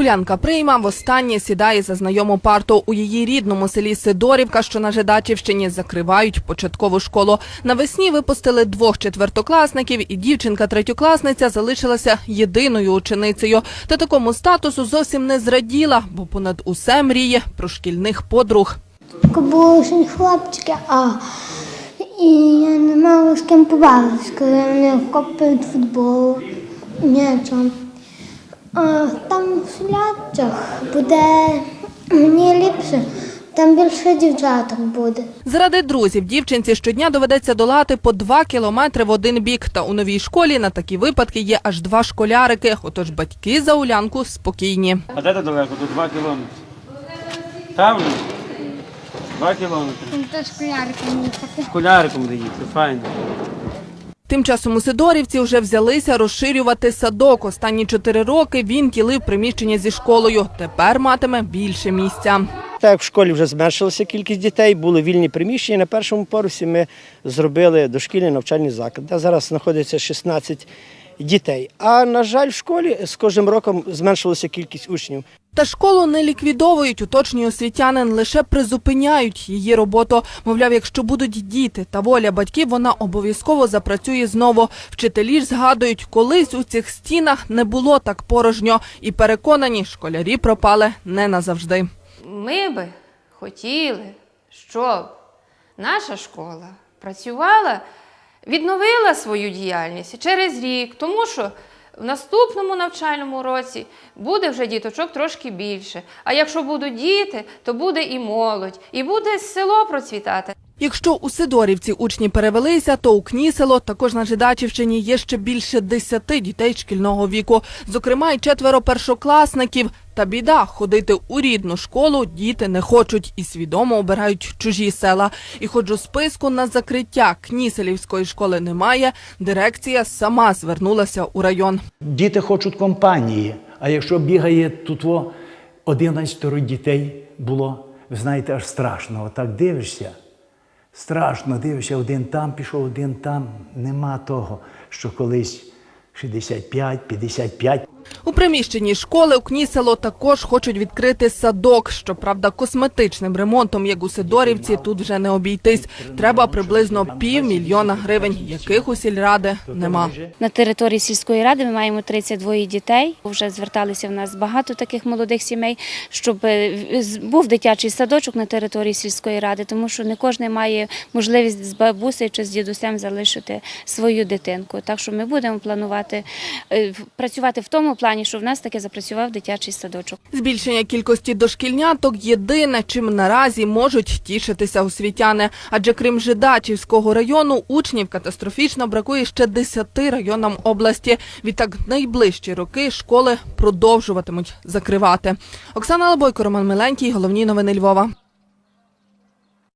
Улянка Прийма востаннє сідає за знайому парту. У її рідному селі Сидорівка, що на Жидачівщині, закривають початкову школу. Навесні випустили двох четвертокласників, і дівчинка-третьокласниця залишилася єдиною ученицею. Та такому статусу зовсім не зраділа, бо понад усе мріє про шкільних подруг. Були ще хлопчики, а і я не мала з ким побавитися, коли вони копають футбол, м'ячом. А там в селячах буде мені ліпше, там більше дівчаток буде. Заради друзів дівчинці щодня доведеться долати по два кілометри в один бік. Та у новій школі на такі випадки є аж два школярики. Отож батьки за улянку спокійні. А де ти далеко? До 2 кілометри. Там? Два кілометри. Це школяриками їхати. Школяриком де їхати, файно. Тим часом у Сидорівці вже взялися розширювати садок. Останні чотири роки він ділив приміщення зі школою. Тепер матиме більше місця. Так в школі вже зменшилася кількість дітей, були вільні приміщення. На першому поверсі ми зробили дошкільний навчальний заклад, де зараз знаходиться 16 дітей. А на жаль, в школі з кожним роком зменшилася кількість учнів. Та школу не ліквідовують, уточнює освітянин, лише призупиняють її роботу. Мовляв, якщо будуть діти та воля батьків, вона обов'язково запрацює знову. Вчителі ж згадують, колись у цих стінах не було так порожньо, і переконані, школярі пропали не назавжди. Ми би хотіли, щоб наша школа працювала, відновила свою діяльність через рік, тому що в наступному навчальному році буде вже діточок трошки більше. А якщо будуть діти, то буде і молодь, і буде село процвітати. Якщо у Сидорівці учні перевелися, то у Кнісело, також на Жидачівщині, є ще більше десяти дітей шкільного віку, зокрема й четверо першокласників. Та біда ходити у рідну школу діти не хочуть і свідомо обирають чужі села. І хоч у списку на закриття Кніселівської школи немає, дирекція сама звернулася у район. Діти хочуть компанії. А якщо бігає тут во 11 дітей було, ви знаєте, аж страшно. Отак дивишся. Страшно, дивишся, один там пішов, один там. Нема того, що колись 65, 55. У приміщенні школи у Кнісело також хочуть відкрити садок. Щоправда, косметичним ремонтом, як у Сидорівці, тут вже не обійтись. Треба приблизно півмільйона гривень, яких у сільради нема. На території сільської ради ми маємо 32 дітей. Вже зверталися в нас багато таких молодих сімей, щоб е, був дитячий садочок на території сільської ради, тому що не кожен має можливість з бабусею чи з дідусем залишити свою дитинку. Так що ми будемо планувати е, працювати в тому плані, що в нас таки запрацював дитячий садочок. Збільшення кількості дошкільняток єдине, чим наразі можуть тішитися освітяни. Адже крім Жидачівського району, учнів катастрофічно бракує ще 10 районам області. Відтак, найближчі роки школи продовжуватимуть закривати. Оксана Лабойко, Роман Миленький. Головні новини Львова.